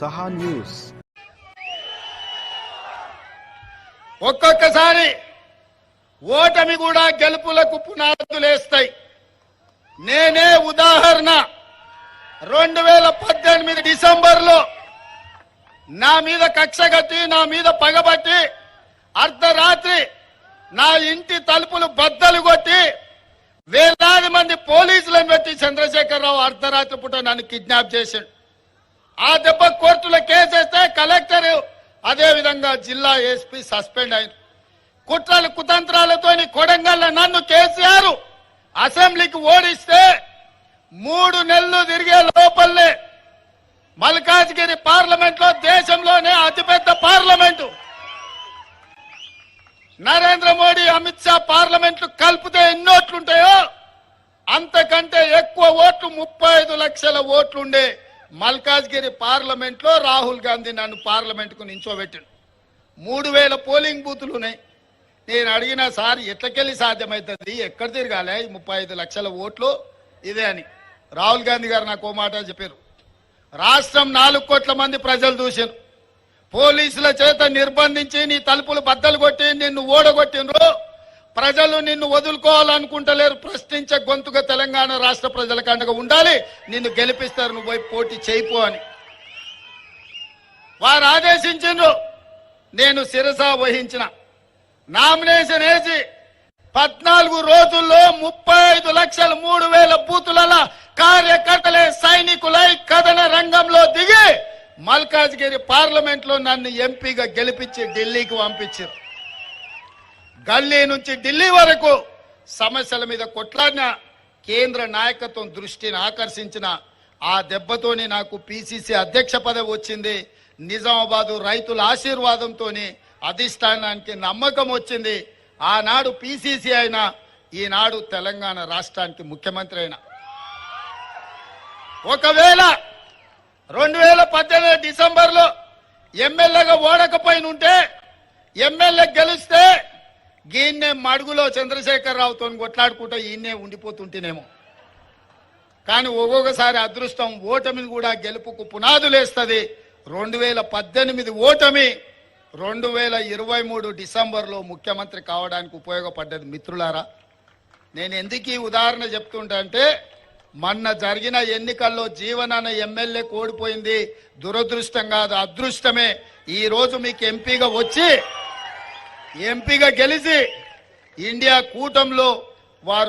సహా న్యూస్. ఒక్కొక్కసారి ఓటమి కూడా గెలుపులకు పునాదులేస్తాయి నేనే ఉదాహరణ. రెండు వేల పద్దెనిమిది డిసెంబర్లో నా మీద కక్ష కట్టి నా మీద పగబట్టి అర్ధరాత్రి నా ఇంటి తలుపులు బద్దలు కొట్టి వేలాది మంది పోలీసులను పెట్టి చంద్రశేఖరరావు అర్ధరాత్రి పూట నన్ను కిడ్నాప్ చేశాడు. ఆ దెబ్బ కోర్టులో కేసేస్తే కలెక్టర్ అదే విధంగా జిల్లా ఎస్పీ సస్పెండ్ అయింది కుట్రలు కుతంత్రాలతోని కొడంగల్ నన్ను కేసీఆర్ అసెంబ్లీకి ఓడిస్తే మూడు నెలలు తిరిగే లోపలనే మల్కాజ్గిరి పార్లమెంట్లో దేశంలోనే అతిపెద్ద పార్లమెంటు. నరేంద్ర మోడీ అమిత్ షా పార్లమెంట్లు కలిపితే ఎన్నోట్లుంటాయో అంతకంటే ఎక్కువ ఓట్లు ముప్పై ఐదు లక్షల ఓట్లుండే మల్కాజ్గిరి పార్లమెంట్లో రాహుల్ గాంధీ నన్ను పార్లమెంట్కు నించోబెట్టాడు. మూడు వేల పోలింగ్ బూతులు ఉన్నాయి. నేను అడిగిన సార్ ఎట్లకెళ్ళి సాధ్యమవుతుంది ఎక్కడ తిరగాలి? ముప్పై ఐదు లక్షల ఓట్లు ఇదే అని. రాహుల్ గాంధీ గారు నాకు ఓ మాట చెప్పారు. రాష్ట్రం నాలుగు కోట్ల మంది ప్రజలు చూశారు. పోలీసుల చేత నిర్బంధించి నీ తలుపులు బద్దలు కొట్టి నిన్ను ఓడగొట్టినరు ప్రజలు నిన్ను వదులుకోవాలనుకుంటలేరు. ప్రశ్నించే గొంతుగా తెలంగాణ రాష్ట్ర ప్రజల కండగా ఉండాలి. నిన్ను గెలిపిస్తారు నువ్వు పోయి పోటీ చేయిపో అని. వారు ఆదేశించిండ్రు. నేను శిరస వహించిన. నామినేషన్ వేసి పద్నాలుగు రోజుల్లో ముప్పై ఐదు లక్షల మూడు వేల బూతుల కార్యకర్తలే సైనికులై కథన రంగంలో దిగి మల్కాజ్గిరి పార్లమెంట్లో నన్ను ఎంపీగా గెలిపించి ఢిల్లీకి పంపించారు. గల్లీ నుంచి ఢిల్లీ వరకు సమస్యల మీద కొట్లాడిన కేంద్ర నాయకత్వం దృష్టిని ఆకర్షించిన ఆ దెబ్బతోనే నాకు పిసిసి అధ్యక్ష పదవి వచ్చింది. నిజామాబాదు రైతుల ఆశీర్వాదంతో అధిష్టానానికి నమ్మకం వచ్చింది. ఆనాడు పిసిసి అయినా ఈనాడు తెలంగాణ రాష్ట్రానికి ముఖ్యమంత్రి అయినా. ఒకవేళ రెండు వేల పద్దెనిమిది డిసెంబర్లో ఎమ్మెల్యేగా ఓడకపోయినుంటే ఎమ్మెల్యే గెలిస్తే గీన్నే మడుగులో చంద్రశేఖరరావుతో కొట్లాడుకుంటూ ఈయన్నే ఉండిపోతుంటేనేమో. కానీ ఒక్కొక్కసారి అదృష్టం ఓటమిని కూడా గెలుపుకు పునాదులేస్తుంది. రెండు వేల పద్దెనిమిది ఓటమి రెండు వేల ఇరవై మూడు డిసెంబర్లో ముఖ్యమంత్రి కావడానికి ఉపయోగపడ్డది మిత్రులారా. నేను ఎందుకు ఈ ఉదాహరణ చెప్తుంటే అంటే మొన్న జరిగిన ఎన్నికల్లో జీవనాన ఎమ్మెల్యే కోడిపోయింది దురదృష్టం కాదు అదృష్టమే. ఈరోజు మీకు ఎంపీగా వచ్చి ఎంపీగా గెలిచి ఇండియా కూటంలో వారు